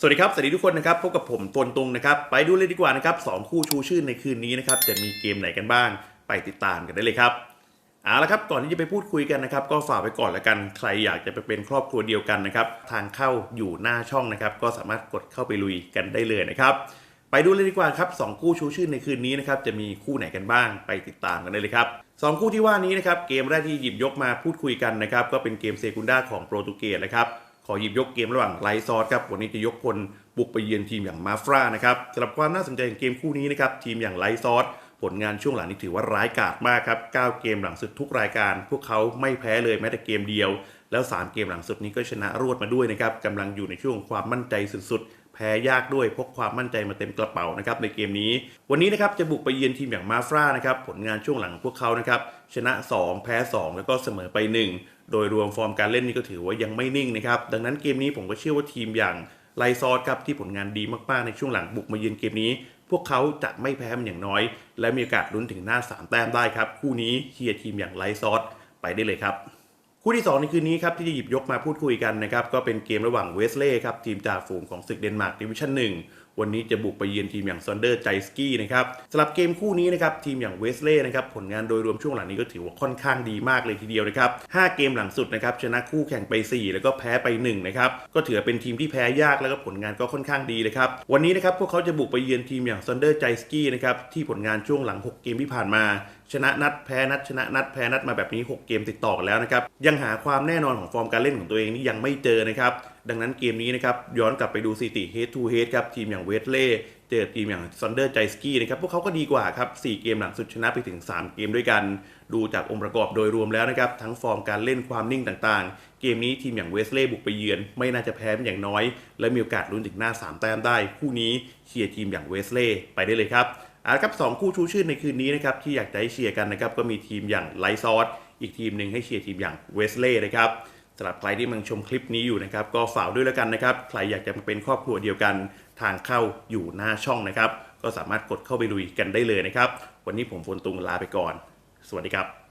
สวัสดีครับ สวัสดีทุกคนนะครับ พบกับผมตนตรงนะครับ ไปดูเลยดีกว่านะครับสองคู่ชูชื่นในคืนนี้นะครับ จะมีเกมไหนกันบ้าง ไปติดตามกันได้เลยครับ เอาละครับ ก่อนที่จะไปพูดคุยกันนะครับ ก็ฝากไว้ก่อนละกัน ใครอยากจะไปเป็นครอบครัวเดียวกันนะครับ ทางเข้าอยู่หน้าช่องนะครับ ก็สามารถกดเข้าไปลุยกันได้เลยนะครับ ไปดูเลยดีกว่าครับสองคู่ชูชื่นในคืนนี้นะครับ จะมีคู่ไหนกันบ้าง ไปติดตามกันได้เลยครับสองคู่ที่ว่านี้นะครับ เกมแรกที่หยิบยกมาพูดคุยกันนะครับ ก็เป็นเกมเซกุนดาของโปรตุเกสนะครับ ขอหยิบยกเกมระหว่างไลซอสครับวันนี้จะยกพลบุกไปเยือนทีมอย่างมาฟรานะครับสำหรับความน่าสนใจของเกมคู่นี้นะครับทีมอย่างไลซอสผลงานช่วงหลังนี้ถือว่าร้ายกาจมากครับ 9 เกมหลังสุดทุกรายการ พวกเขาไม่แพ้เลยแม้แต่เกมเดียว แล้ว 3 เกมหลังสุดนี้ก็ชนะรวดมาด้วยนะครับกำลังอยู่ในช่วงความมั่นใจสุดๆ แพ้ยากด้วยพกความมั่นใจมาเต็มกระเป๋านะครับในเกมนี้ วันนี้นะครับจะบุกไปเยือนทีมอย่างมาฟรานะครับผลงานช่วงหลังของพวกเขานะครับชนะ 2 แพ้ 2 แล้วก็เสมอไป 1 โดยรวมฟอร์มการเล่นนี่ก็ถือว่ายังไม่นิ่งนะครับดังนั้นเกมนี้ผมก็เชื่อว่าทีมอย่างไลซอสครับที่ผลงานดีมากๆในช่วงหลังบุกมาเยือนเกมนี้ พวกเขาจะไม่แพ้มันอย่างน้อย และมีโอกาสลุ้นถึงหน้า 3 แต้มได้ครับคู่นี้เชียร์ทีมอย่างไลซอสไปได้เลยครับ คู่ที่2ในคืนนี้ครับที่จะหยิบยกมาพูดคุยกันนะครับก็เป็นเกมระหว่างเวสเล่ครับทีมจ่าฝูงของศึกเดนมาร์กดิวิชั่น1วันนี้จะบุกไปเยือนทีมอย่างซอนเดอร์ใจสกี้นะครับสำหรับเกมคู่นี้นะครับทีมอย่างเวสเล่นะครับผลงานโดยรวมช่วงหลังนี้ก็ถือว่าค่อนข้างดีมากเลยทีเดียวนะครับ5เกมหลังสุดนะครับชนะคู่แข่งไป 4 แล้วก็แพ้ไป1นะครับก็ถือเป็นทีมที่แพ้ยากแล้วก็ผลงานก็ค่อนข้างดีเลยครับวันนี้นะครับพวกเขาจะบุกไปเยือนทีมอย่างซอนเดอร์ใจสกี้นะครับที่ผลงานช่วงหลัง 6 เกมที่ผ่านมาชนะนัดแพ้นัดชนะนัดแพ้นัดมาแบบนี้ 6 เกมติดต่อกันแล้วนะครับ ยังหาความแน่นอนของฟอร์มการเล่นของตัวเองนี่ยังไม่เจอนะครับ ดังนั้นเกมนี้นะครับย้อนกลับไปดูสถิติ head to head ครับทีมอย่างเวสเล่เจอทีมอย่างซอนเดอร์ใจสกี้นะครับพวกเขาก็ดีกว่าครับ 4 เกมหลังสุดชนะไปถึง 3 เกมด้วยกัน ดูจากองค์ประกอบโดยรวมแล้วนะครับ ทั้งฟอร์มการเล่นความนิ่งต่างๆ เกมนี้ทีมอย่างเวสเล่บุกไปเยือน ไม่น่าจะแพ้เป็นอย่างน้อย และมีโอกาสลุ้นถึงหน้า 3 แต้มได้ คู่นี้เชียร์ทีมอย่างเวสเล่ไปได้เลยครับ อาครับสองคู่ชูชื่นในคืนนี้นะครับที่อยากจะให้เชียร์กันนะครับก็มีทีมอย่างไลซอสอีกทีมหนึ่งให้เชียร์ทีมอย่างเวสเล่นะครับสำหรับใครที่มังชมคลิปนี้อยู่นะครับก็ฝากด้วยแล้วกันนะครับใครอยากจะมาเป็นครอบครัวเดียวกันทางเข้าอยู่หน้าช่องนะครับ ก็สามารถกดเข้าไปลุยกันได้เลยนะครับ วันนี้ผมฝนตุงลาไปก่อน สวัสดีครับ